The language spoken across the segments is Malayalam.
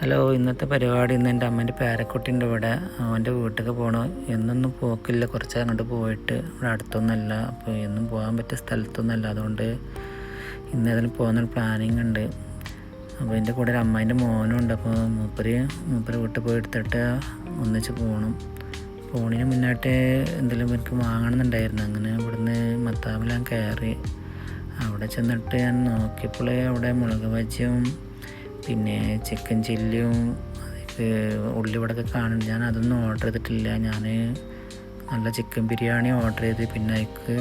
ഹലോ ഇന്നത്തെ പരിപാടി ഇന്ന് എന്റെ അമ്മേന്റെ പേരക്കുട്ടിന്റെ ഇവിടെ. അവന്റെ വീട്ടിലേക്ക് പോകണം എന്നൊന്നും പോക്കില്ല. കുറച്ച് അങ്ങോട്ട് പോയിട്ട് ഇവിടെ അടുത്തൊന്നുമല്ല. അപ്പോൾ എന്നും പോകാൻ പറ്റിയ സ്ഥലത്തൊന്നുമല്ല. അതുകൊണ്ട് ഇന്ന് അതിന് പോകുന്നൊരു പ്ലാനിങ് ഉണ്ട്. അപ്പോൾ എന്റെ കൂടെ ഒരു അമ്മേന്റെ മോനും ഉണ്ട്. അപ്പോൾ മൂപ്പര് മൂപ്പര് വീട്ടിൽ പോയി എടുത്തിട്ട് ഒന്നിച്ച് പോകണം പോണിന് മുന്നായിട്ട് എന്തെങ്കിലും എനിക്ക് വാങ്ങണമെന്നുണ്ടായിരുന്നു. അങ്ങനെ ഇവിടുന്ന് മത്താമിലാൻ കയറി. അവിടെ ചെന്നിട്ട് ഞാൻ നോക്കിയപ്പോൾ അവിടെ മുളക് ബജിയും പിന്നെ ചിക്കൻ ചില്ലിയും ഉള്ളിവടൊക്കെ കാണുന്നുണ്ട് ഞാൻ അതൊന്നും ഓർഡർ ചെയ്തിട്ടില്ല. ഞാൻ നല്ല ചിക്കൻ ബിരിയാണി ഓർഡർ ചെയ്ത് പിന്നെ അതിക്ക്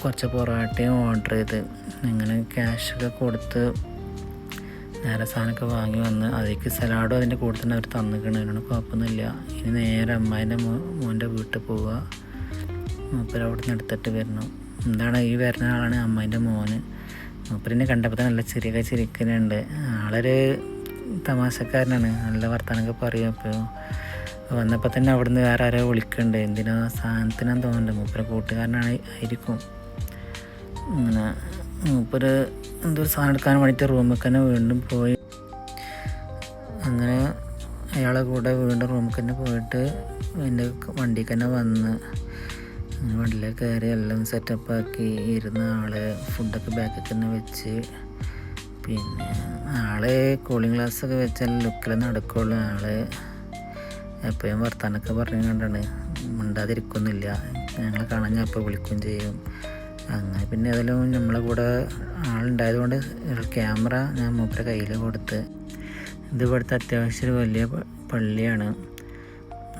കുറച്ച് പൊറോട്ടയും ഓർഡർ ചെയ്ത്. അങ്ങനെ ക്യാഷൊക്കെ കൊടുത്ത് നേരെ സാധനമൊക്കെ വാങ്ങി വന്ന് അതിലേക്ക് സലാഡും അതിന്റെ കൂടെ തന്നെ അവർ തന്നിക്കണം. അതിനോട് കുഴപ്പമൊന്നുമില്ല. ഇനി നേരെ അമ്മായിന്റെ മോന്റെ വീട്ടിൽ പോവുക അപ്പോൾ അവിടെ നിന്ന് എടുത്തിട്ട് വരണം. എന്താണ് ഈ വരുന്ന ആളാണ് അമ്മായിന്റെ മോന്. മൂപ്പരിനെ കണ്ടപ്പോൾ തന്നെ നല്ല ചിരിയൊക്കെ ചിരിക്കുന്നുണ്ട് ആളൊരു തമാശക്കാരനാണ്. നല്ല വർത്തമാനമൊക്കെ പറയും അപ്പോൾ വന്നപ്പോൾ തന്നെ അവിടുന്ന് വേറെ ആരോ വിളിക്കുന്നുണ്ട് എന്തിനോ സാധനത്തിനാന്ന് തോന്നുന്നുണ്ട്. മൂപ്പര് കൂട്ടുകാരനാണ് ആയിരിക്കും. അങ്ങനെ മൂപ്പര് എന്തോ സാധനം എടുക്കാൻ വേണ്ടിയിട്ട് റൂമിൽ തന്നെ വീണ്ടും പോയി. അങ്ങനെ അയാളെ കൂടെ വീണ്ടും റൂമിൽ തന്നെ പോയിട്ട് എന്റെ വണ്ടിക്ക് തന്നെ വന്ന് അങ്ങനെ വണ്ടിയിലേക്ക് കയറി എല്ലാം സെറ്റപ്പ് ആക്കി ഇരുന്ന ആളെ ഫുഡൊക്കെ ബാക്കിൽ തന്നെ വെച്ച് പിന്നെ ആളെ കൂളിംഗ് ഗ്ലാസ്സൊക്കെ വെച്ചാൽ ലുക്കിൽ നടക്കുള്ളൂ. ആൾ എപ്പോഴും വർത്താനൊക്കെ പറഞ്ഞു കണ്ടാണ്. മിണ്ടാതിരിക്കൊന്നുമില്ല. ഞങ്ങളെ കാണാൻ ഞാൻ വിളിക്കുകയും ചെയ്യും. അങ്ങനെ പിന്നെ ഏതായാലും നമ്മളെ കൂടെ ആളുണ്ടായത് കൊണ്ട് ക്യാമറ ഞാൻ മൂപ്പരെ കയ്യിൽ കൊടുത്ത്. ഇത് ഇവിടുത്തെ അത്യാവശ്യം ഒരു വലിയ പള്ളിയാണ്.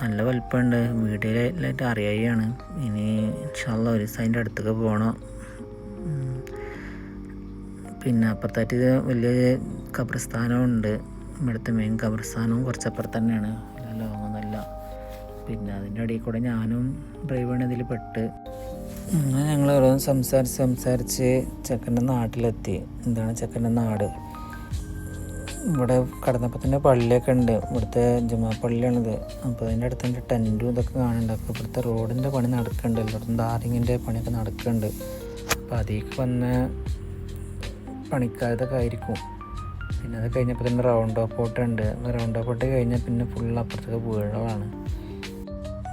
നല്ല വലിപ്പമുണ്ട്. വീഡിയോയിലായിട്ട് അറിയാണ് ഇനി ഇൻഷാല്ല ഒരു ദിവസം അതിന്റെ അടുത്തൊക്കെ പോകണം. പിന്നെ അപ്പുറത്തായിട്ട് വലിയ ഖബർസ്ഥാനവും ഉണ്ട് ഇവിടുത്തെ മെയിൻ ഖബർസ്ഥാനവും കുറച്ചപ്പുറത്ത് തന്നെയാണ്. ലോങ്ങൊന്നുമല്ല പിന്നെ അതിന്റെ ഇടയിൽ കൂടെ ഞാനും ഡ്രൈവാണ് ഇതിൽ പെട്ട്. അങ്ങനെ ഞങ്ങൾ ഓരോന്ന് സംസാരിച്ച് സംസാരിച്ച് ചെക്കന്റെ നാട്ടിലെത്തി. എന്താണ് ചെക്കന്റെ നാട്? ഇവിടെ കടന്നപ്പോൾ തന്നെ പള്ളിയൊക്കെ ഉണ്ട്. ഇവിടുത്തെ ജുമാ പള്ളിയാണിത്. അപ്പോൾ അതിന്റെ അടുത്ത് എന്റെ ടെന്റും ഇതൊക്കെ കാണുന്നുണ്ട്. അപ്പോൾ ഇവിടുത്തെ റോഡിന്റെ പണി നടക്കുന്നുണ്ട്. എല്ലായിടത്തും ധാരിങ്ങിന്റെ പണിയൊക്കെ നടക്കുന്നുണ്ട്. അപ്പോൾ അതിലേക്ക് വന്ന പണിക്കാരതൊക്കെ ആയിരിക്കും. പിന്നെ അത് കഴിഞ്ഞപ്പോൾ തന്നെ റൗണ്ട് ഓപ്പോട്ട് ഉണ്ട്. റൗണ്ട് ഓപ്പോട്ട് കഴിഞ്ഞാൽ പിന്നെ ഫുൾ അപ്പുറത്തൊക്കെ വീടുകളാണ്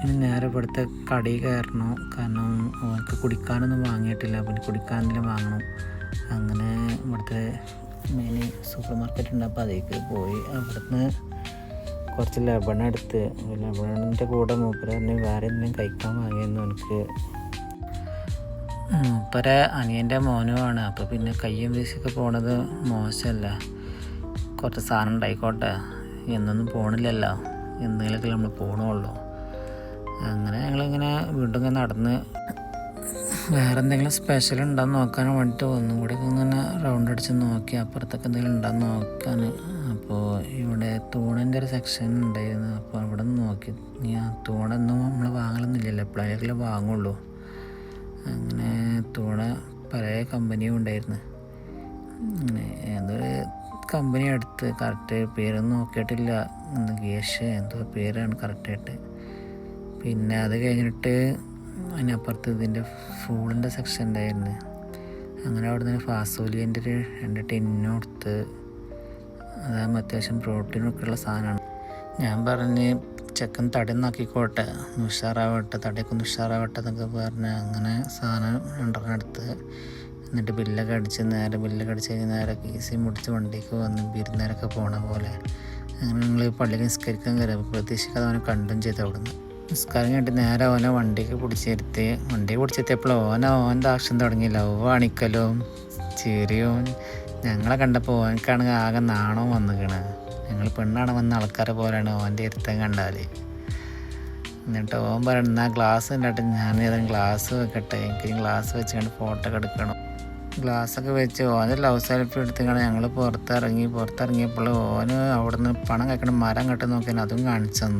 ഇനി നേരെ ഇവിടുത്തെ കടയിൽ കയറണം. കാരണം അവർക്ക് കുടിക്കാനൊന്നും വാങ്ങിയിട്ടില്ല. പിന്നെ എന്തെങ്കിലും വാങ്ങണം. അങ്ങനെ ഇവിടുത്തെ മെയിൻ സൂപ്പർ മാർക്കറ്റ് ഉണ്ട് അപ്പോൾ അതിലേക്ക് പോയി. അവിടുന്ന് കുറച്ച് ലബണ എടുത്ത് ലബണിന്റെ കൂടെ മൂപ്പര് തന്നെ വേറെ എന്തെങ്കിലും കഴിക്കാൻ വാങ്ങിയെന്ന് എനിക്ക്. മൂപ്പരെ അനിയന്റെ മോനുമാണ് അപ്പോൾ പിന്നെ കയ്യും വീശൊക്കെ പോണത് മോശമല്ല. കുറച്ച് സാധനം ഉണ്ടായിക്കോട്ടെ. എന്നൊന്നും പോണില്ലല്ലോ. എന്തെങ്കിലുമൊക്കെ നമ്മൾ പോകണുള്ളൂ അങ്ങനെ ഞങ്ങളിങ്ങനെ വീണ്ടും ഇങ്ങനെ നടന്ന് വേറെ എന്തെങ്കിലും സ്പെഷ്യൽ ഉണ്ടെന്ന് നോക്കാൻ വേണ്ടിയിട്ട് ഒന്നും കൂടി ഇങ്ങനെ റൗണ്ട് അടിച്ച് നോക്കി അപ്പുറത്തൊക്കെ എന്തെങ്കിലും ഉണ്ടോയെന്ന് നോക്കാൻ അപ്പോൾ ഇവിടെ തൂണിന്റെ ഒരു സെക്ഷൻ ഉണ്ടായിരുന്നു. അപ്പോൾ അവിടെ നിന്ന് നോക്കി. ആ തൂണൊന്നും നമ്മൾ വാങ്ങലൊന്നുമില്ലല്ലോ. എപ്പോഴെങ്കിലും വാങ്ങുള്ളൂ. അങ്ങനെ തൂണ പല കമ്പനിയും ഉണ്ടായിരുന്നു. അങ്ങനെ ഏതൊരു കമ്പനി എടുത്ത് കറക്റ്റ് പേരൊന്നും നോക്കിയിട്ടില്ല. ഗേഷ് എന്തോ പേരാണ് കറക്റ്റായിട്ട് പിന്നെ അത് കഴിഞ്ഞിട്ട് അതിനപ്പുറത്ത് ഇതിന്റെ ഫൂളിന്റെ സെക്ഷൻ ഉണ്ടായിരുന്നു അങ്ങനെ അവിടെ നിന്ന് ഫാസോലിയന്റെ ഒരു രണ്ട് ടിന്നും കൊടുത്ത് അതാകുമ്പോൾ അത്യാവശ്യം പ്രോട്ടീനൊക്കെ ഉള്ള സാധനമാണ്. ഞാൻ പറഞ്ഞ് ചെക്കൻ തടി നോക്കിക്കോട്ടെ ഒന്ന് ഉഷാറാവട്ടെ തടിയൊക്കെ ഒന്ന് ഉഷാറാവട്ടെ എന്നൊക്കെ പറഞ്ഞ് അങ്ങനെ സാധനം രണ്ടെണ്ണം എടുത്ത് എന്നിട്ട് ബില്ലൊക്കെ അടിച്ച് നേരെ ബില്ലൊക്കെ അടിച്ച് കഴിഞ്ഞ് നേരെ കീസി മുടിച്ച് വണ്ടിക്ക് വന്ന് ബിരുന്നേരൊക്കെ പോണ പോലെ. അങ്ങനെ ഞങ്ങൾ പള്ളിക്ക് നിസ്കരിക്കാൻ കയറി പ്രതീക്ഷിക്കാതെ അവനെ കണ്ടും ചെയ്ത് അവിടുന്ന്. നിസ്കാരം കണ്ടിട്ട് നേരെ ഓനെ വണ്ടിക്ക് പിടിച്ചെടുത്ത് വണ്ടി പിടിച്ചെത്തിയപ്പോൾ ഓന ഓന്റെ ആക്ഷൻ തുടങ്ങി. ഓ അണിക്കലും ചിരിയും. ഞങ്ങളെ കണ്ടപ്പോൾ ഓനക്കാണെങ്കിൽ ആകെ നാണവും വന്നിക്കണ്. ഞങ്ങൾ പെണ്ണാണ് വന്ന ആൾക്കാരെ പോലെയാണ് ഓന്റെ ഇരുത്തം കണ്ടാൽ എന്നിട്ട് ഓൻ പറയണം എന്നാൽ ഗ്ലാസ് കണ്ടിട്ട് ഞാൻ ഏതെങ്കിലും ഗ്ലാസ് വെക്കട്ടെ. എനിക്ക് ഗ്ലാസ് വെച്ചുകൊണ്ട് ഫോട്ടോ ഒക്കെ എടുക്കണം. ഗ്ലാസ്സൊക്കെ വെച്ച് ഓന് ലവ് സെൽഫി എടുത്തിങ്ങനെ ഞങ്ങൾ പുറത്തിറങ്ങി പുറത്തിറങ്ങിയപ്പോൾ ഓന് അവിടുന്ന് പണം കേൾക്കണം മരം കെട്ട് നോക്കിയാൽ അതും കാണിച്ചു തന്നു.